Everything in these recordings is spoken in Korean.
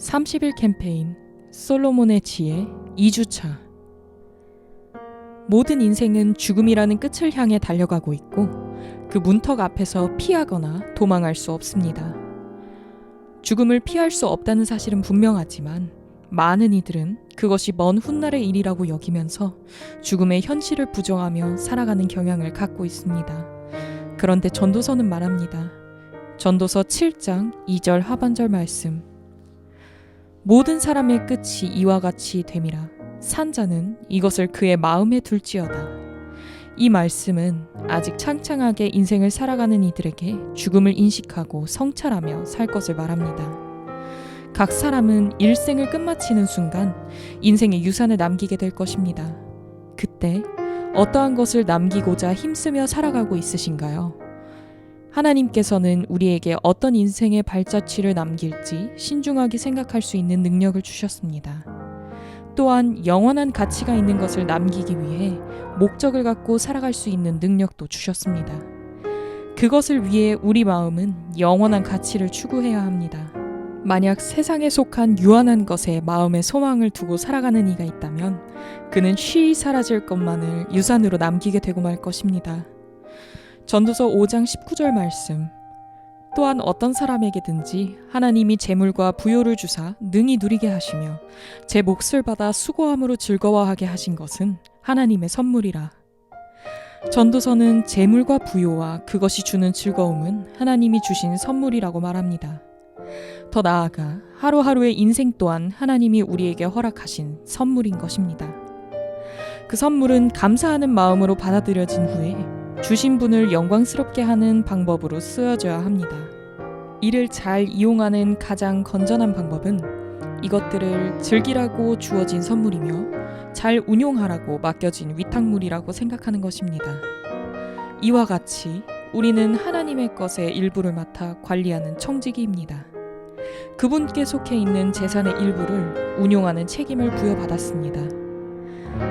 30일 캠페인 솔로몬의 지혜 2주차 모든 인생은 죽음이라는 끝을 향해 달려가고 있고 그 문턱 앞에서 피하거나 도망할 수 없습니다. 죽음을 피할 수 없다는 사실은 분명하지만 많은 이들은 그것이 먼 훗날의 일이라고 여기면서 죽음의 현실을 부정하며 살아가는 경향을 갖고 있습니다. 그런데 전도서는 말합니다. 전도서 7장 2절 하반절 말씀. 모든 사람의 끝이 이와 같이 됨이라. 산자는 이것을 그의 마음에 둘지어다. 이 말씀은 아직 창창하게 인생을 살아가는 이들에게 죽음을 인식하고 성찰하며 살 것을 말합니다. 각 사람은 일생을 끝마치는 순간 인생의 유산을 남기게 될 것입니다. 그때 어떠한 것을 남기고자 힘쓰며 살아가고 있으신가요? 하나님께서는 우리에게 어떤 인생의 발자취를 남길지 신중하게 생각할 수 있는 능력을 주셨습니다. 또한 영원한 가치가 있는 것을 남기기 위해 목적을 갖고 살아갈 수 있는 능력도 주셨습니다. 그것을 위해 우리 마음은 영원한 가치를 추구해야 합니다. 만약 세상에 속한 유한한 것에 마음의 소망을 두고 살아가는 이가 있다면 그는 쉬이 사라질 것만을 유산으로 남기게 되고 말 것입니다. 전도서 5장 19절 말씀. 또한 어떤 사람에게든지 하나님이 재물과 부요를 주사 능히 누리게 하시며 제 몫을 받아 수고함으로 즐거워하게 하신 것은 하나님의 선물이라. 전도서는 재물과 부요와 그것이 주는 즐거움은 하나님이 주신 선물이라고 말합니다. 더 나아가 하루하루의 인생 또한 하나님이 우리에게 허락하신 선물인 것입니다. 그 선물은 감사하는 마음으로 받아들여진 후에 주신 분을 영광스럽게 하는 방법으로 쓰여져야 합니다. 이를 잘 이용하는 가장 건전한 방법은 이것들을 즐기라고 주어진 선물이며 잘 운용하라고 맡겨진 위탁물이라고 생각하는 것입니다. 이와 같이 우리는 하나님의 것의 일부를 맡아 관리하는 청지기입니다. 그분께 속해 있는 재산의 일부를 운용하는 책임을 부여받았습니다.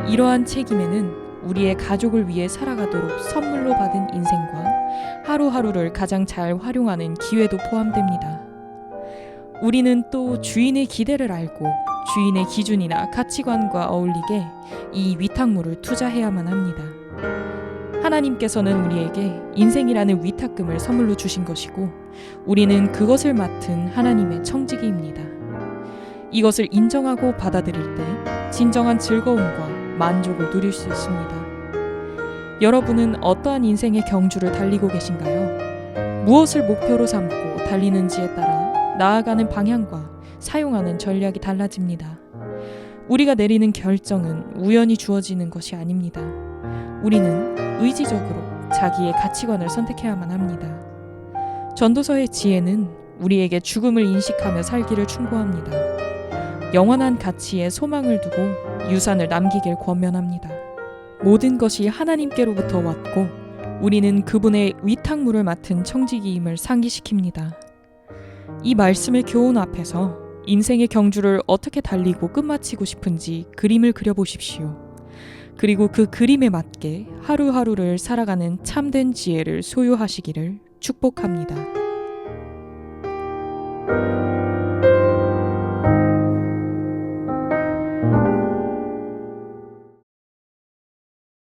이러한 책임에는 우리의 가족을 위해 살아가도록 선물로 받은 인생과 하루하루를 가장 잘 활용하는 기회도 포함됩니다. 우리는 또 주인의 기대를 알고 주인의 기준이나 가치관과 어울리게 이 위탁물을 투자해야만 합니다. 하나님께서는 우리에게 인생이라는 위탁금을 선물로 주신 것이고 우리는 그것을 맡은 하나님의 청지기입니다. 이것을 인정하고 받아들일 때 진정한 즐거움과 만족을 누릴 수 있습니다. 여러분은 어떠한 인생의 경주를 달리고 계신가요? 무엇을 목표로 삼고 달리는지에 따라 나아가는 방향과 사용하는 전략이 달라집니다. 우리가 내리는 결정은 우연히 주어지는 것이 아닙니다. 우리는 의지적으로 자기의 가치관을 선택해야만 합니다. 전도서의 지혜는 우리에게 죽음을 인식하며 살기를 충고합니다. 영원한 가치에 소망을 두고 유산을 남기길 권면합니다. 모든 것이 하나님께로부터 왔고 우리는 그분의 위탁물을 맡은 청지기임을 상기시킵니다. 이 말씀의 교훈 앞에서 인생의 경주를 어떻게 달리고 끝마치고 싶은지 그림을 그려보십시오. 그리고 그 그림에 맞게 하루하루를 살아가는 참된 지혜를 소유하시기를 축복합니다.